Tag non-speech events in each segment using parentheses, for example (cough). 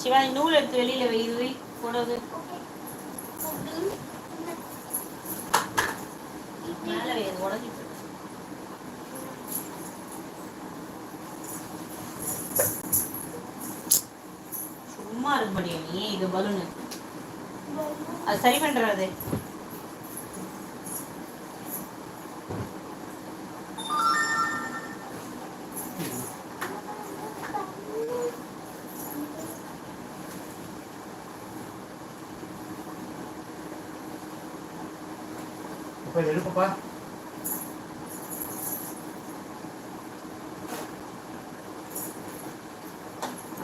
சிவானி நூல் எடுத்து வெளியில வை வை மேல வை உடஞ்சி சும்மா இருக்க முடியும் நீ? இது பலூனு. அது சரி பண்றது இப்போ எடுப்பப்பா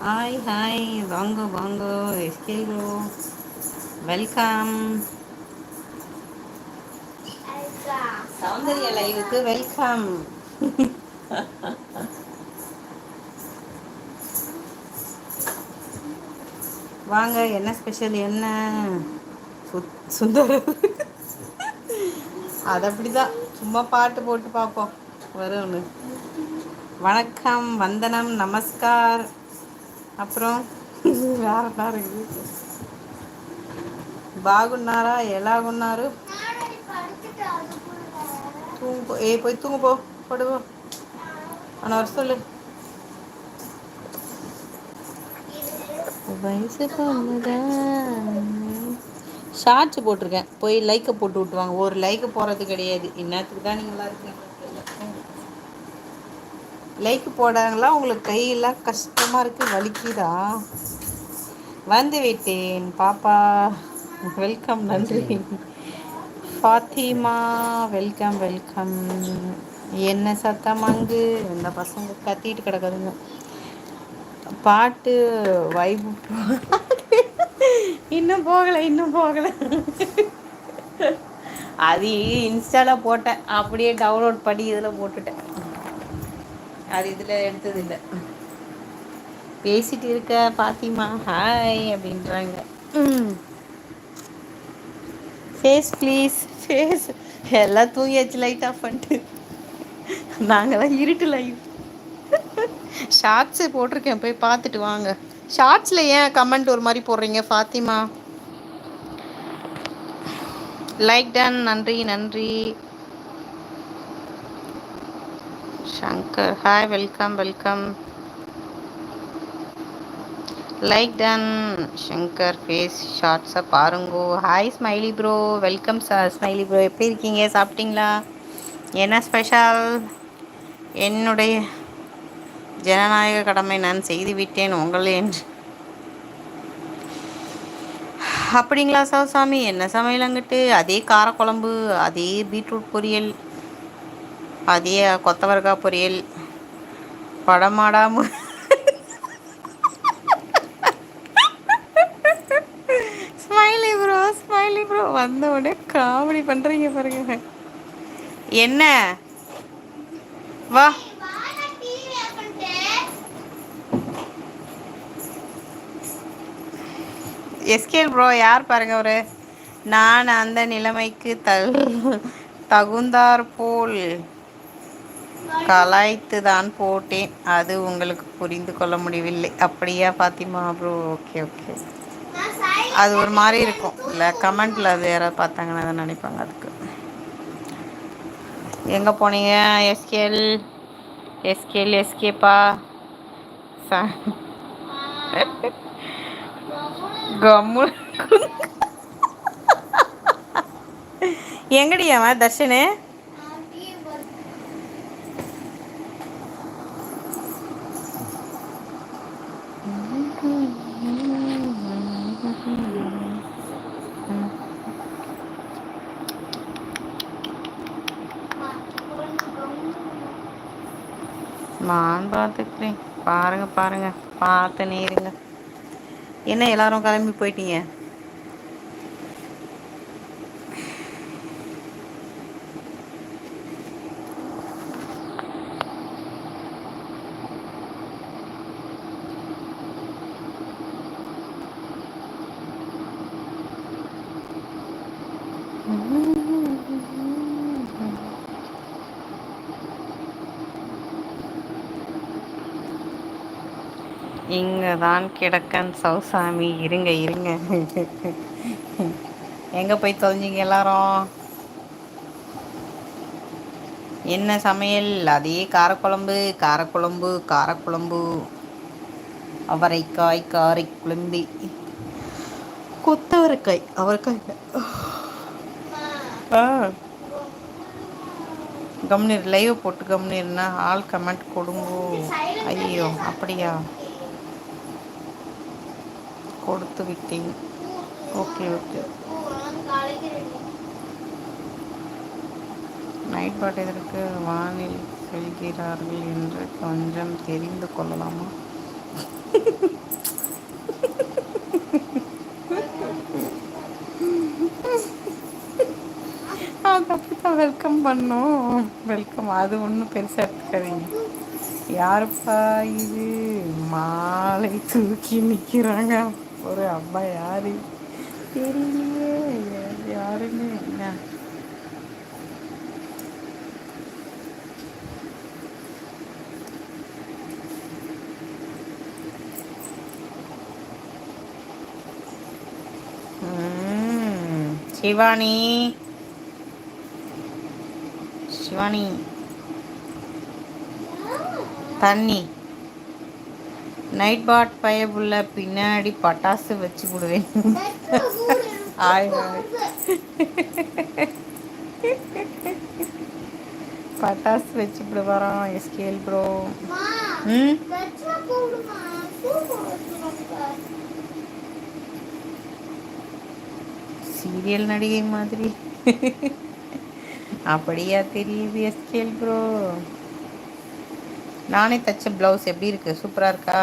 ஹாய் ஹாய் வாங்க வாங்க. எஸ்கேரோ வெல்கம் சௌந்தர்ய லைவுக்கு வெல்கம் வாங்க என்ன ஸ்பெஷல் என்ன? சுந்தரம். சுந்தர அது அப்படிதான் சும்மா பாட்டு போட்டு பார்ப்போம் வரும்னு வணக்கம் வந்தனம் நமஸ்கார். அப்புறம் வேற என்ன இருக்குது? బాగున్నారా ఎలాగున్నారు தூங்கு போ ஏய் போய் தூங்கு போ. போடுவோம் ஆனால் வர சொல்லு. வயசு பொண்ணுதான். ஷார்ட்ஸ் போட்டிருக்கேன். போய் லைக்கை போட்டு விட்டுவாங்க ஒரு லைக்கு போகிறது கிடையாது. இன்னத்துக்கு தான் நீங்களா இருக்கீங்க? லைக்கு போடாங்களா? உங்களுக்கு கையெல்லாம் கஷ்டமாக இருக்குது வலிக்குதா? வந்து விட்டேன். பாப்பா வெல்கம் நன்றி. ஃபாத்திமா வெல்கம் வெல்கம் என்ன சத்தம் அங்கு? இந்த பசங்க கத்திட்டு கிடக்குதுங்க. பாட்டு வைபு இன்னும் போகலை இன்னும் போகலை. அது இன்ஸ்டாவில் போட்டேன். அப்படியே டவுன்லோட் பண்ணி இதில் போட்டுட்டேன். அது இதில் எடுத்தது இல்லை. பேசிட்டு இருக்க பாத்திமா. ஹாய் அப்படின்றாங்க. ஃபேஸ் ப்ளீஸ் ஃபேஸ் எல்லாம் தூங்கியாச்சு லைட் ஆஃப் பண்ணிட்டு. நாங்களாம் இருட்டு லைட் ஷார்ட்ஸு போட்டிருக்கேன். போய் பார்த்துட்டு வாங்க. ஷார்ட்ஸில் ஏன் கமெண்ட் ஒரு மாதிரி போடுறீங்க ஃபாத்திமா? லைக் டன் நன்றி நன்றி. Shankar hi welcome welcome like done Shankar face ஷார்ட்ஸை பாருங்கோ. Hi smiley bro welcome sir smiley bro எப்படி இருக்கீங்க? சாப்பிட்டீங்களா? என்ன ஸ்பெஷல் என்னுடைய ஜனநாயக கடமை நான் செய்து விட்டேன் உங்கள் என்று. அப்படிங்களா சாமி என்ன சமையல் அங்கிட்டு? அதே காரக்குழம்பு அதே பீட்ரூட் பொரியல் அதே கொத்தவரக்காய் பொரியல் படமாடாம ஸ்மைலி ப்ரோ ஸ்மைலி ப்ரோ வந்த உடனே காமெடி பண்ணுறீங்க பாருங்க. என்ன? வா. எஸ்கேல் ப்ரோ யார் பாருங்க ஒரு நான் அந்த நிலைமைக்கு தகு தகுந்தார் போல் கலாய்த்து தான் போட்டேன். அது உங்களுக்கு புரிந்து கொள்ள முடியவில்லை. அப்படியா பாத்திமா ப்ரோ ஓகே ஓகே அது ஒரு மாதிரி இருக்கும். இல்லை கமெண்ட்டில் அது யாராவது பார்த்தாங்கன்னா அதை நினைப்பாங்க அதுக்கு. எங்கே போனீங்க எஸ்கேல்? எஸ்கேல் எஸ்கேப்பா? ச கம்மு. எங்கடி அவன் தர்ஷனு? நான் பார்த்துக்கிறேன். பாருங்க பாருங்க. பார்த்து நேருங்க. என்ன எல்லாரும் கிளம்பி போயிட்டீங்க? இங்கே தான் கிடக்கன் சௌசாமி. இருங்க இருங்க. எங்க போய் தொலைஞ்சிங்க எல்லாரும்? என்ன சமையல்? அதே காரக்குழம்பு காரக்குழம்பு காரக்குழம்பு. அவரைக்காய் காரை குழம்பு. கொத்தவரைக்காய் அவரைக்காய். ஆ. கம்னீர் லைவ் போட்டு கம்னீர்னா ஆள் கமெண்ட் கொடுங்கோ. ஐயோ அப்படியா? கொடுத்து விட்டேன். ஓகே ஓகே நைட் பாட் எதற்கு வானில் செல்கிறார்கள் என்று கொஞ்சம் தெரிந்து கொள்ளலாமா? அது அப்படித்தான் வெல்கம் பண்ணோம். வெல்கம் அது ஒன்றும் பெருசாக எடுத்துக்காதீங்க. யாருப்பா இது? மாலை தூக்கி நிற்கிறாங்க ஒரு அம்மா யாரு? தெரியலையே. யாருன்னு என்ன? சிவானி. சிவானி. தண்ணி. நைட் பாட் பயபுள்ள பின்னாடி பட்டாசு வச்சு விடுவேன் பட்டாசு வச்சு விடுவாராம் எஸ்கேல் ப்ரோ ம்? சீரியல் நடிகை மாதிரி. அப்படியா தெரியுது எஸ்கேல் ப்ரோ நானே தைச்ச ப்ளவுஸ் எப்படி இருக்குது சூப்பராக இருக்கா?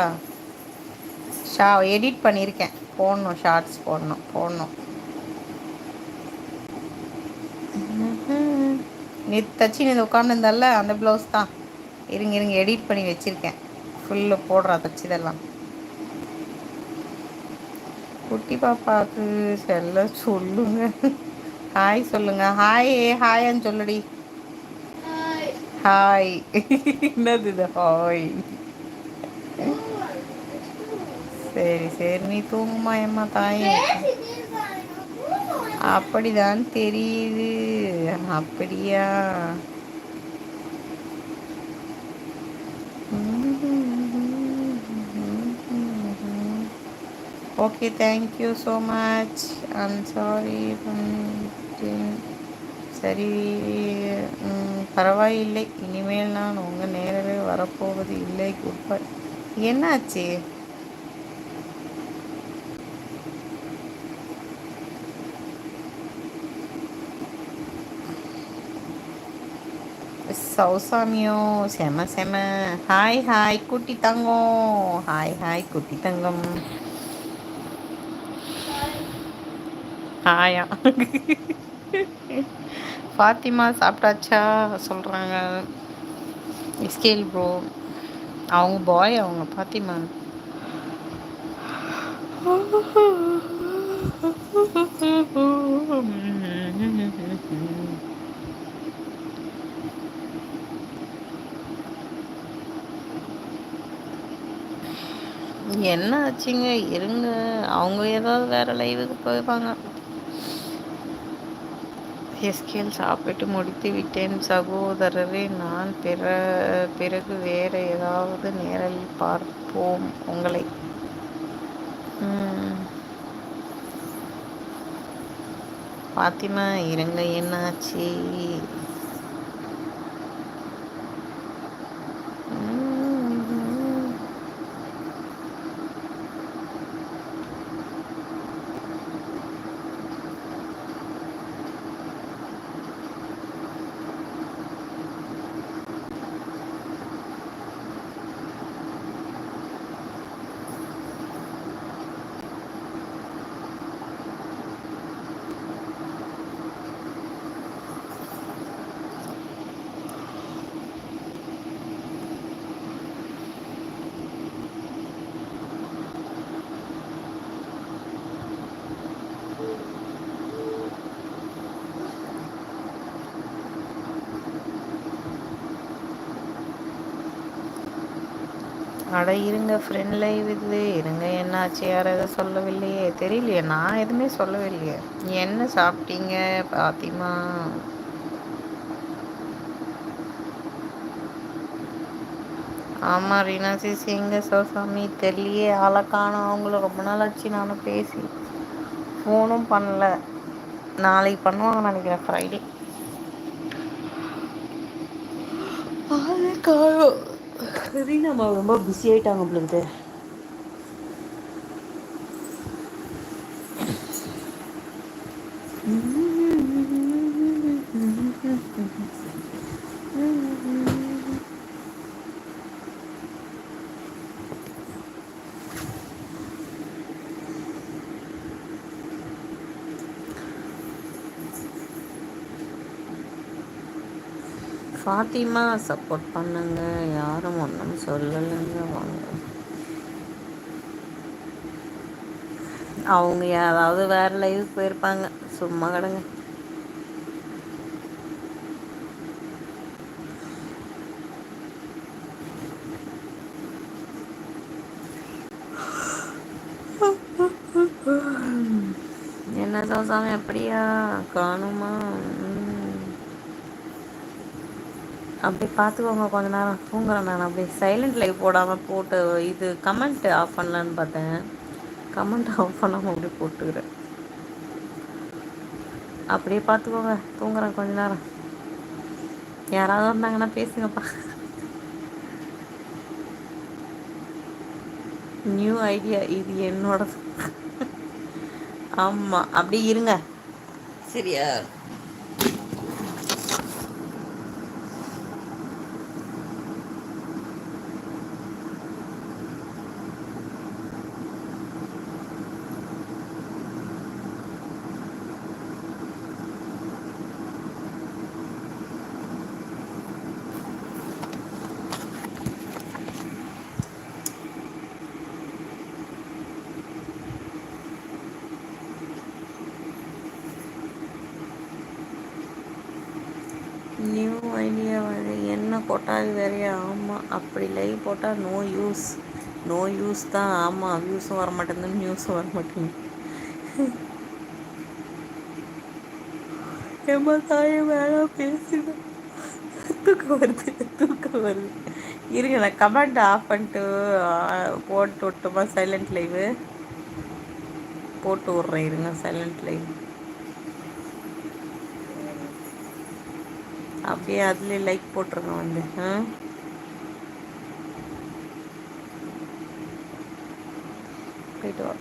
ஷா எடிட் பண்ணியிருக்கேன். போடணும் ஷார்ட்ஸ் போடணும் போடணும். நேற்று தச்சு நீ உட்காந்துருந்தால அந்த ப்ளவுஸ் தான். இருங்க இருங்க எடிட் பண்ணி வச்சுருக்கேன். ஃபுல்லு போடுறா தச்சதெல்லாம். குட்டி பாப்பாவுக்கு செல்ல சொல்லுங்க. ஹாய் சொல்லுங்க. ஹாய் ஹாய்ன்னு சொல்லுடி. ஹாய் என்னது இது ஹாய் சரி சரி நீ தூங்குமா ஏம்மா தாயே அப்படிதான் தெரியுது அப்படியா okay thank you so much I'm sorry சரி பரவாயில்லை. இனிமேல் நான் உங்கள் நேரவே வரப்போவது இல்லை குட் பை என்னாச்சு? சௌசாமியோ செம செம. ஹாய் ஹாய் குட்டி தங்கம். ஹாய் ஹாய் குட்டி தங்கம். ஹாயா. (laughs) ஃபாத்திமா சாப்பிட்டாச்சா சொல்கிறாங்க ஸ்கேல் ப்ரோ அவங்க பாய் அவங்க ஃபாத்திமா. என்ன ஆச்சுங்க? இருங்க. அவங்க ஏதாவது வேற லைவுக்கு போய்ப்பாங்க எஸ்கேல் சாப்பிட்டு முடித்து விட்டேன். சகோதரரே நான் பிற பிறகு வேற ஏதாவது நேரில் பார்ப்போம் உங்களை. பாத்திமா இருங்க என்னாச்சு? அட இருங்க ஃப்ரெண்ட் லைவ் இது. இருங்க என்னாச்சு? யாரும் எதுவும் சொல்லவில்லையே. தெரியலையே நான் எதுவுமே சொல்லவில்லையே. என்ன சாப்பிட்டீங்க பாத்திமா? ஆமாம் ரீனா சிசி எங்கே சிவசாமி தெரியலையே ஆள காணும். அவங்கள ரொம்ப நாளாச்சு நானும் பேசி. ஃபோனும் பண்ணல. நாளைக்கு பண்ணுவாங்கன்னு நினைக்கிறேன் ஃப்ரைடே ஆளே திடீர்னு ரீனாமா ரொம்ப பிஸி ஆயிட்டாங்க போலக்குது ஃபாத்திமா சப்போர்ட் பண்ணுங்க. யாரும் ஒன்றும் சொல்லலைங்க. வாங்க. அவங்க யாராவது வேற லைவுக்கு போயிருப்பாங்க. சும்மா கடங்க. என்ன சோசாமி அப்படியா காணுமா அப்படி பார்த்துக்கோங்க கொஞ்ச நேரம். தூங்குறேன் நான். அப்படியே சைலண்ட் லைவ் போடாமல் போட்டு இது கமெண்ட் ஆஃப் பண்ணலான்னு பார்த்தேன். கமெண்ட் ஆஃப் பண்ணாமல் அப்படியே போட்டுக்கிறேன். அப்படியே பார்த்துக்கோங்க. தூங்குறேன் கொஞ்ச நேரம். யாராவது இருந்தாங்கன்னா பேசுங்கப்பா. நியூ ஐடியா இது என்னோட ஆமாம் அப்படியே இருங்க. சரியா நியூ ஐடியா போட்டால் அது கொட்டாவி வேறையா? ஆமாம் அப்படி லைவ் போட்டால் நோ யூஸ் நோ யூஸ் தான். ஆமாம் வியூஸும் வர மாட்டேங்குது நியூஸும் வர மாட்டேங்குது எம்மா தாயே வேணாம் பேசுவேன் தூக்கம் வருது. தூக்கம் வருது. இருங்க நான் கமெண்ட் ஆஃப் பண்ணிட்டு போட்டு விட்டுமா? சைலண்ட் லைவு போட்டு விட்றேன் இருங்க. சைலண்ட் லைவ் அப்படியே அதுலேயே லைக் போட்டுருங்க வந்து. ஆ போயிட்டு வா.